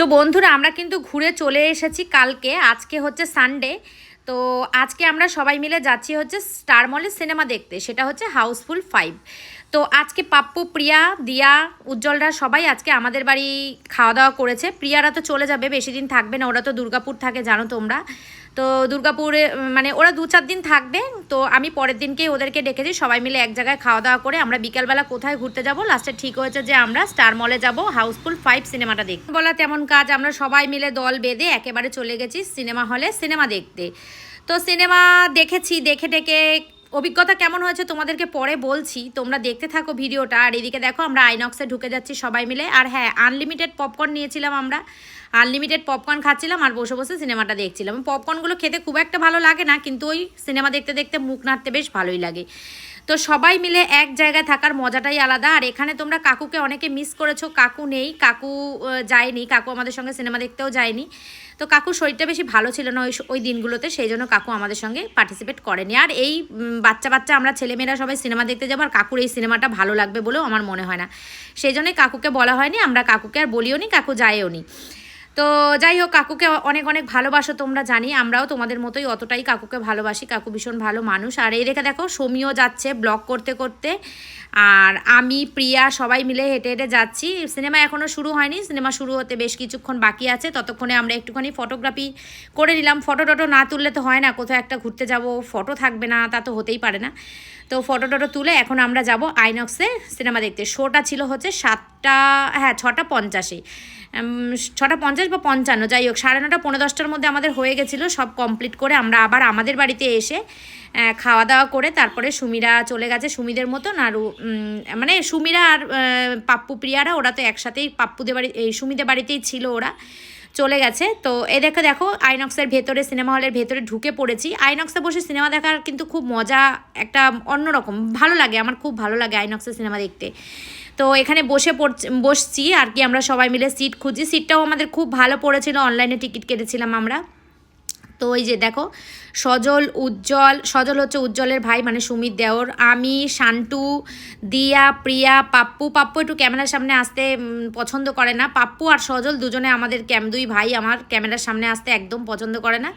তো বন্ধুরা আমরা কিন্তু ঘুরে চলে এসেছি কালকে। আজকে হচ্ছে সানডে তো আজকে আমরা সবাই মিলে যাচ্ছি হচ্ছে স্টার মলের সিনেমা দেখতে, সেটা হচ্ছে হাউসফুল ফাইভ তো আজকে পাপ্পু, প্রিয়া, দিয়া, উজ্জ্বলরা সবাই আজকে আমাদের বাড়ি খাওয়া দাওয়া করেছে। প্রিয়ারা তো চলে যাবে, বেশি দিন থাকবে না, ওরা তো দুর্গাপুর থাকে, জানো তোমরা। তো দুর্গাপুরে মানে ওরা দু চার দিন থাকবে, তো আমি পরের দিনকেই ওদেরকে ডেকেছি, সবাই মিলে এক জায়গায় খাওয়া দাওয়া করে আমরা বিকালবেলা কোথায় ঘুরতে যাব? লাস্টে ঠিক হয়েছে যে আমরা স্টার মলে যাব হাউসফুল ফাইভ সিনেমাটা দেখতে। বলা তেমন কাজ, আমরা সবাই মিলে দল বেঁধে একেবারে চলে গেছি সিনেমা হলে সিনেমা দেখতে। তো সিনেমা দেখেছি, দেখে টেকে অভিজ্ঞতা কেমন হয়েছে তোমাদেরকে পরে বলছি। তোমরা দেখতে থাকো ভিডিওটা, আর এদিকে দেখো আমরা আইনক্সে ঢুকে যাচ্ছি সবাই মিলে। আর হ্যাঁ আনলিমিটেড পপকর্ন নিয়েছিলাম আমরা। আনলিমিটেড পপকর্ন খাচ্ছিলাম আর বসে বসে সিনেমাটা দেখছিলাম। পপকর্নগুলো খেতে খুব একটা ভালো লাগে না, কিন্তু ওই সিনেমা দেখতে দেখতে মুখ নাড়তে বেশ ভালোই লাগে। তো সবাই মিলে এক জায়গায় থাকার মজাটাই আলাদা। আর এখানে তোমরা কাকুকে অনেকে মিস করেছ, কাকু নেই, কাকু যায়নি, কাকু আমাদের সঙ্গে সিনেমা দেখতেও যায়নি। তো কাকুর শরীরটা বেশি ভালো ছিল না ওই ওই দিনগুলোতে, সেই জন্য কাকু আমাদের সঙ্গে পার্টিসিপেট করেনি। আর এই বাচ্চা বাচ্চা আমরা ছেলেমেয়েরা সবাই সিনেমা দেখতে যাব, আর কাকুর এই সিনেমাটা ভালো লাগবে বলেও আমার মনে হয় না। সেই জন্যই কাকুকে বলা হয়নি, আমরা কাকুকে আর বলিও নি কাকু যায়ও নি তো যাই হোক, কাকুকে অনেক অনেক ভালোবাসো তোমরা জানি, আমরাও তোমাদের মতোই অতটাই কাকুকে ভালোবাসি, কাকু ভীষণ ভালো মানুষ। আর এই রেখে দেখো, সমিও যাচ্ছে ব্লগ করতে করতে, আর আমি, প্রিয়া, সবাই মিলে হেঁটে হেঁটে যাচ্ছি। সিনেমা এখনও শুরু হয়নি, সিনেমা শুরু হতে বেশ কিছুক্ষণ বাকি আছে, ততক্ষণে আমরা একটুখানি ফটোগ্রাফি করে নিলাম। ফটো টটো না তুললে তো হয় না, কোথাও একটা ঘুরতে যাব ফটো থাকবে না, তা তো হতেই পারে না। তো ফটো টটো তুলে এখন আমরা যাব আইনক্সে সিনেমা দেখতে। শোটা ছিল হচ্ছে সাতটা হ্যাঁ ছটা পঞ্চাশে। ছটা পঞ্চাশ বা পঞ্চান্ন, যাই হোক, সাড়ে নটা পনেরো দশটার মধ্যে আমাদের হয়ে গেছিল, সব কমপ্লিট করে আমরা আবার আমাদের বাড়িতে এসে খাওয়া দাওয়া করে তারপরে সুমিরা চলে গেছে, সুমিদের মতন আর মানে সুমিরা আর পাপ্পু, প্রিয়ারা ওরা তো একসাথেই, পাপ্পুদের বাড়ি, এই সুমিদের বাড়িতেই ছিল ওরা। চলে গেছে। তো এ দেখে, দেখো, আইনক্সের ভেতরে, সিনেমা হলের ভেতরে ঢুকে পড়েছি। আইনক্সে বসে সিনেমা দেখার কিন্তু খুব মজা একটা অন্যরকম, ভালো লাগে, আমার খুব ভালো লাগে আইনক্সের সিনেমা দেখতে। তো এখানে বসে বসছি আর কি, আমরা সবাই মিলে সিট খুঁজি। সিটটাও আমাদের খুব ভালো পড়েছিল, অনলাইনে টিকিট কেটেছিলাম আমরা। তো ওই যে দেখো, সজল, উজ্জ্বল, সজল হচ্ছে উজ্জ্বলের ভাই মানে সুমিত দেওর। আমি, শান্টু, দিয়া, প্রিয়া, পাপ্পু। পাপ্পু একটু ক্যামেরার সামনে আসতে পছন্দ করে না। পাপ্পু আর সজল দুজনে আমাদের ক্যাম দুই ভাই, আমার ক্যামেরার সামনে আসতে একদম পছন্দ করে না।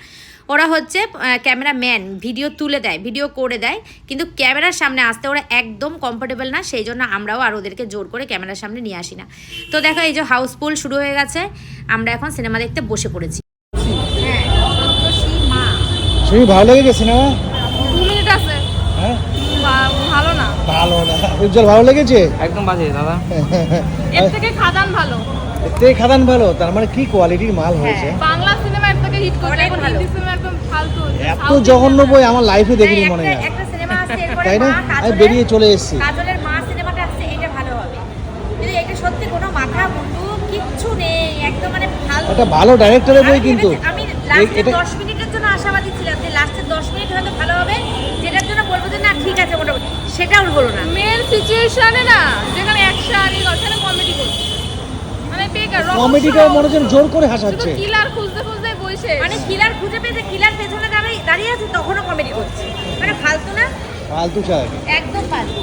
ওরা হচ্ছে ক্যামেরা ম্যান ভিডিও তুলে দেয়, ভিডিও করে দেয়। কিন্তু ক্যামেরার সামনে আসতে ওরা একদম কমফোর্টেবল না, সেই জন্য আমরাও আর ওদেরকে জোর করে ক্যামেরার সামনে নিয়ে আসি না। তো দেখো, এই যে হাউসফুল শুরু হয়ে গেছে। আমরা এখন সিনেমা দেখতে বসে পড়েছি। তুমি ভালো লেগে গেছি হ্যাঁ? না। ভালো লেগেছে? ভালো। তার মানে কোয়ালিটির মাল হয়েছে? সিনেমা এত জঘন্য বই আমার মনে হয়। তাই না? আমি বেরিয়ে চলে এসেছি। ভালো ডাইরেক্টরের বই কিন্তু। সিচুয়েশনে না যেখানে অ্যাকশন সেখানে কমেডি করছে। মানে বেকার কমেডিটা মনে হচ্ছে জোর করে হাসাচ্ছে। কিলার খুঁজতে খুঁজতে বইছে মানে কিলার খুঁজে পেয়েছে কিলার পেছনে দাঁড়িয়ে দাঁড়িয়ে আছে তখনও কমেডি করছে। মানে ফালতু না? ফালতু একদম ফালতু।